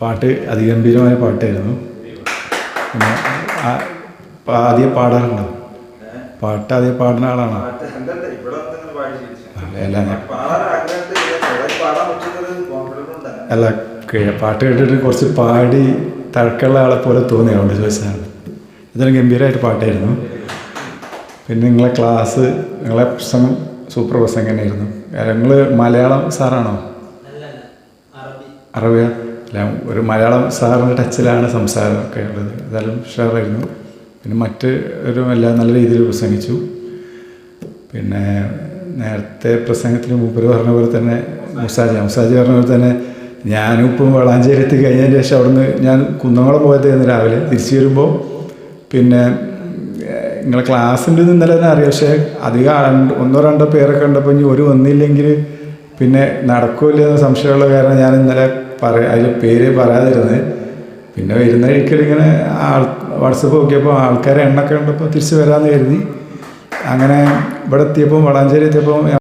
പാട്ട് അതിഗംഭീരമായ പാട്ടായിരുന്നു. പിന്നെ ആദ്യം പാടാറുണ്ടോ? പാട്ട് ആദ്യം പാടുന്ന ആളാണോ. അല്ല, പാട്ട് കേട്ടിട്ട് കുറച്ച് പാടി തഴക്കമുള്ള ആളെ പോലെ തോന്നി അതുകൊണ്ട് ചോദിച്ചതാണ്. ഇതൊരു ഗംഭീരമായിട്ട് പാട്ടായിരുന്നു. പിന്നെ നിങ്ങളെ ക്ലാസ് നിങ്ങളെ പ്രസംഗം സൂപ്പർ പ്രസംഗം തന്നെയായിരുന്നു. നിങ്ങൾ മലയാളം സാറാണോ? അറബിയ? അല്ല ഒരു മലയാളം സാറിന്റെ ടച്ചിലാണ് സംസാരമൊക്കെ ഉള്ളത്. എന്തായാലും ഉഷാറായിരുന്നു. പിന്നെ മറ്റ് ഒരു എല്ലാം നല്ല രീതിയിൽ പ്രസംഗിച്ചു. പിന്നെ നേരത്തെ പ്രസംഗത്തിന് മൂപ്പര് പറഞ്ഞ പോലെ തന്നെ മുസാജി മുസാജി പറഞ്ഞ പോലെ തന്നെ ഞാനും ഇപ്പം വളാഞ്ചേരി എത്തി കഴിഞ്ഞതിന് ശേഷം അവിടുന്ന് ഞാൻ കുന്നംകുളം പോയതായിരുന്നു രാവിലെ. തിരിച്ചു വരുമ്പോൾ പിന്നെ നിങ്ങളെ ക്ലാസ്സിന്റെ ഇന്നലെ തന്നെ അറിയാം. പക്ഷേ അധികം ഒന്നോ രണ്ടോ പേരൊക്കെ ഉണ്ടപ്പോൾ ഇനി ഒരു വന്നില്ലെങ്കിൽ പിന്നെ നടക്കില്ല എന്ന സംശയമുള്ള കാരണം ഞാൻ ഇന്നലെ പറ അതിൽ പേര് പറയാതിരുന്നത്. പിന്നെ വരുന്ന വഴിക്കൽ ഇങ്ങനെ ആൾ വാട്സപ്പ് നോക്കിയപ്പോൾ ആൾക്കാരെ എണ്ണൊക്കെ കണ്ടപ്പോൾ തിരിച്ച് വരാമെന്ന് കരുതി. അങ്ങനെ ഇവിടെ എത്തിയപ്പോൾ വളാഞ്ചേരി എത്തിയപ്പോൾ